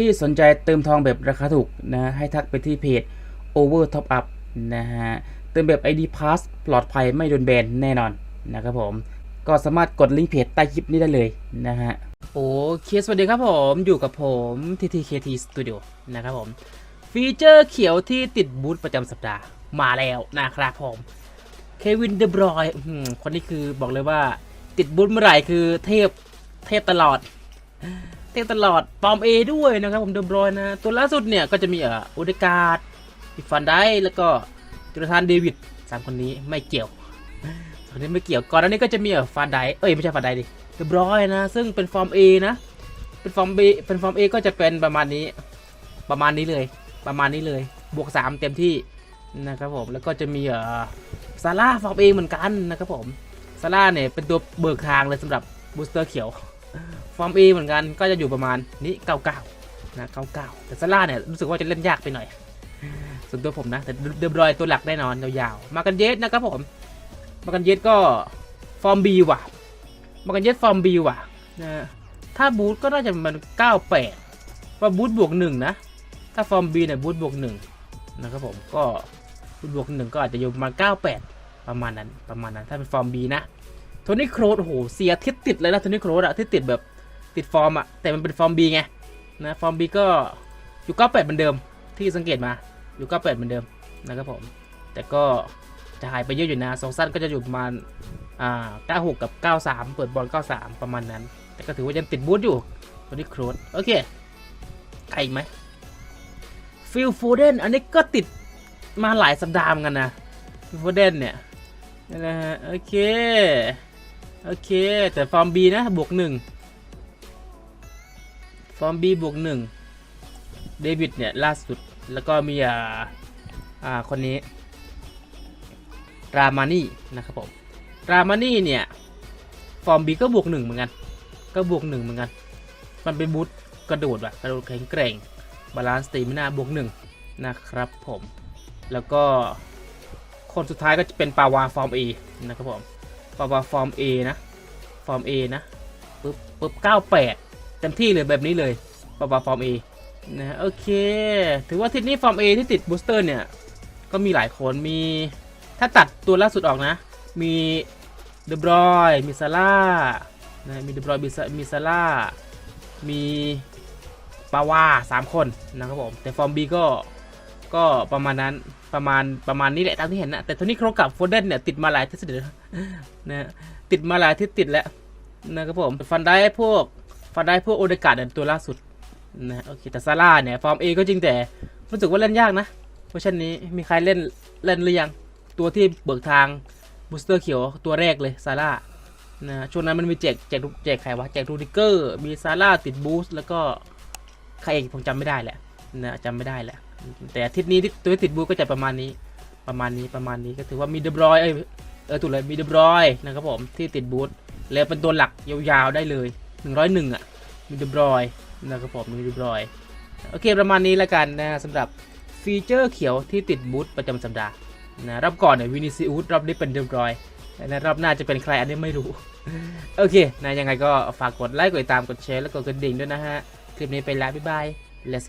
ที่สนใจเติมทองแบบราคาถูกนะให้ทักไปที่เพจ Over Top Up นะฮะเติมแบบ ID Pass ปลอดภัยไม่โดนแบนแน่นอนนะครับผมก็สามารถกดลิงก์เพจใต้คลิปนี้ได้เลยนะฮะโอเคสวัสดีครับผมอยู่กับผม TTKT Studio นะครับผม ฟีเจอร์เขียวที่ติดบูธประจำสัปดาห์มาแล้วนะครับผมเควินเดบรอยคนนี้คือบอกเลยว่าติดบูธเมื่อไหร่คือเทพเทพตลอด เทพตลอดปอมเอด้วยนะครับผมเดบรอยนะ ตัวล่าสุดเนี่ยก็จะมีเอ่ออุดการ์ดอิฟันไดแล้วก็จุลธานเดวิดสามคนนี้ไม่เกี่ยวคนนี้ไม่เกี่ยวก่อนหน้านี้ก็จะมีเอ่อฟันไดเอ้ยไม่ใช่ฟันไดดิเดบรอยนะ ซึ่งเป็นฟอร์ม A นะเป็นฟอร์ม B เป็นฟอร์ม A ก็จะเป็นประมาณนี้ ประมาณนี้เลย ประมาณนี้เลย บวก 3 เต็มที่นะครับผมแล้วก็จะมีเอ่อซาร่าฟอร์มเอเหมือนกันนะครับผมซาร่าเนี่ยเป็นตัวเบิกทางเลยสำหรับบูสเตอร์เขียว ฟอร์มเอเหมือนกันก็จะอยู่ประมาณนี้99นะ99แต่ซาร่าเนี่ยรู้สึกว่าจะเล่นยากไปหน่อย ส่วนตัวผมนะ แต่เดบรอยตัวหลักแน่นอนยาวๆมากันเยสนะครับผม มากันเยสก็ฟอร์มบีว่ะ มากันเยสฟอร์มบีว่ะนะถ้าบูทก็น่าจะมัน98ว่าบูทบวกหนึ่งนะ ถ้าฟอร์ม B เนี่ยบูทบวกหนึ่งนะครับผมก็บูทบวกหนึ่งก็อาจจะอยู่ประมาณ98ประมาณนั้นประมาณนั้นถ้าเป็นฟอร์ม B นะ โทนี่โครสโอ้โหเสียทิศติดเลยนะโทนี่โครสอะที่ติดแบบติดฟอร์มอะแต่มันเป็นฟอร์ม B ไงนะฟอร์ม B ก็อยู่98เหมือนเดิมที่สังเกตมาอยู่98เหมือนเดิมนะครับผมแต่ก็จะหายไปเยอะอยู่นะสองสั้นก็จะอยู่ประมาณอ่า96กับ93เปิดบอล93ประมาณนั้น แต่ก็ถือว่ายังติดบูทอยู่โทนี่โครสโอเคใครอีกไหมฟิลฟูเดนอันนี้ก็ติดมาหลายสัปดาห์เหมือนกันนะฟิลฟูเดนเนี่ยนะฮะโอเค โอเค แต่ฟอร์ม B นะ บวกหนึ่งฟอร์ม B บวกหนึ่งเดวิดเนี่ย ล่าสุดแล้วก็มีอ่าอ่าคนนี้ รามานี่นะครับผม รามานี่เนี่ย ฟอร์ม B ก็บวกหนึ่งเหมือนกัน ก็บวกหนึ่งเหมือนกัน มันเป็นบูทกระโดดว่ะกระโดดแข็งแกร่ง บาลานซ์ตีมินาบวกหนึ่งนะครับผม แล้วก็คนสุดท้ายก็จะเป็นปาวาฟอร์ม A นะครับผม ปาวาฟอร์ม A นะ ฟอร์ม A นะปึ๊บปึ๊บ98เต็มที่เลยแบบนี้เลยปาวาฟอร์ม A นะโอเค ถือว่าทิศนี้ฟอร์ม A ที่ติดบูสเตอร์เนี่ย ก็มีหลายคนมี ถ้าตัดตัวล่าสุดออกนะ มีเดบรอยมีซาร่านะมีเดบรอยมีซามีซาร่ามีปาวาสามคนนะครับผม แต่ฟอร์ม B ก็ ก็ประมาณนั้นประมาณประมาณนี้แหละตามที่เห็นนะแต่โทนี่โครกับโฟเดนเนี่ยติดมาหลายทศเดือนะติดมาหลายที่ติดแล้วนะครับผมฟันได้พวกฟันได้พวกโอเดกาดเนี่ยตัวล่าสุดนะโอเคแต่ซาร่าเนี่ยฟอร์ม A ก็จริงแต่รู้สึกว่าเล่นยากนะเวอร์ชันนี้มีใครเล่นเล่นหรือยังตัวที่เบิกทางบูสเตอร์เขียวตัวแรกเลยซาร่านะช่วงนั้นมันมีแจกแจกแจกใครวะแจกรูดิเกอร์มีซาร่าติดบูสแล้วก็ใครเองผมจำไม่ได้แหละ นะจำไม่ได้แหละ แต่อาทิตย์นี้ที่ตัวที่ติดบูก็จะประมาณนี้ ประมาณนี้ประมาณนี้ก็ถือว่ามีเดบรอยเอยเออถูกเลยมีเดบรอยนะครับผมที่ติดบูทแล้วเป็นตัวหลักยาวๆได้เลย 101 อะ มีเดบรอยนะครับผมมีเดบรอยโอเคประมาณนี้แล้วกันนะสำหรับฟีเจอร์เขียวที่ติดบูทประจำสัปดาห์นะรอบก่อนเนี่ยวินิซิอุสรอบนี้เป็นเดบรอยนะรอบหน้าจะเป็นใครอันนี้ไม่รู้ โอเคนะยังไงก็ฝากกดไลค์กดติดตามกดแชร์แล้วกดกระดิ่งด้วยนะฮะ คลิปนี้ไปแล้วบ๊ายบาย let's